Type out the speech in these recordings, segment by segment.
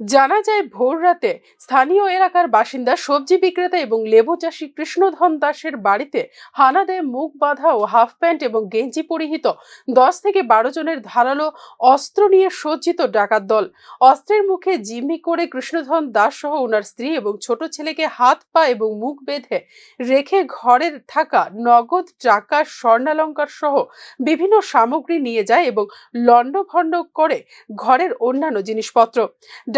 জানা যায় ভোর রাতে স্থানীয় এলাকার বাসিন্দা সবজি বিক্রেতা এবং লেবু চাষী কৃষ্ণধন দাসের বাড়িতে হানা দেয় মুখ বাঁধা ও হাফ প্যান্ট এবং গেঞ্জি পরিহিত। দশ থেকে বারো জনের ধারালো অস্ত্র নিয়ে সজ্জিত ডাকাত দল। অস্ত্রের মুখে জিম্মি করে কৃষ্ণধন দাস সহ ওনার স্ত্রী এবং ছোট ছেলেকে হাত, পা এবং মুখ বেঁধে রেখে ঘরের থাকা নগদ টাকা, স্বর্ণালঙ্কার সহ বিভিন্ন সামগ্রী নিয়ে যায় এবং লণ্ডভণ্ড করে ঘরের অন্যান্য জিনিসপত্র।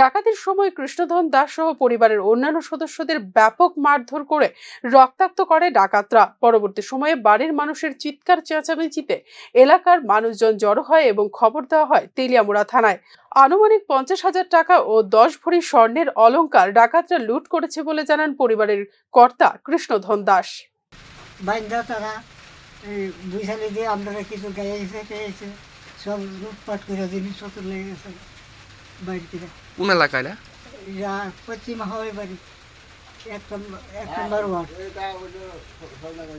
ডাকাতির সময় কৃষ্ণধন দাস সহ পরিবারের অন্যান্য সদস্যদের ব্যাপক মারধর করে রক্তাক্ত করে ডাকাতরা। পরবর্তী সময়ে বাড়ির মানুষের চিৎকার, চেঁচামেচিতে এলাকার মানুষজন জড়ো হয় এবং খবর দেওয়া হয় তেলিয়ামুড়া থানায়। আনুমানিক পঞ্চাশ হাজার টাকা ও দশ ভরি স্বর্ণের অলঙ্কার ডাকাতরা লুট করেছে বলে জানান পরিবারের কর্তা কৃষ্ণধন দাস। আপনারা কিছু সব লুটপাট করে জিনিসপত্র গেছে। বাড়ি থেকে কোন এলাকায় না? যা পশ্চিম হাওয়াই বাড়ি।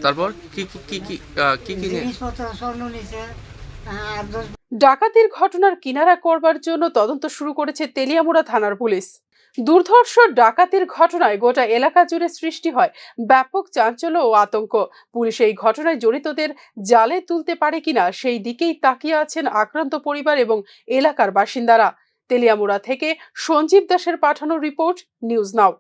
তারপর কি কি কি কি ডাকাতির ঘটনার কিনারা করবার জন্য তদন্ত শুরু করেছে তেলিয়ামুড়া থানার পুলিশ। দুর্ধর্ষ ডাকাতির ঘটনায় গোটা এলাকা জুড়ে সৃষ্টি হয় ব্যাপক চাঞ্চল্য ও আতঙ্ক। পুলিশ এই ঘটনায় জড়িতদের জালে তুলতে পারে কিনা সেই দিকেই তাকিয়ে আছেন আক্রান্ত পরিবার এবং এলাকার বাসিন্দারা। তেলিয়ামুড়া থেকে সঞ্জীব দাসের পাঠানো রিপোর্ট নিউজ নাও।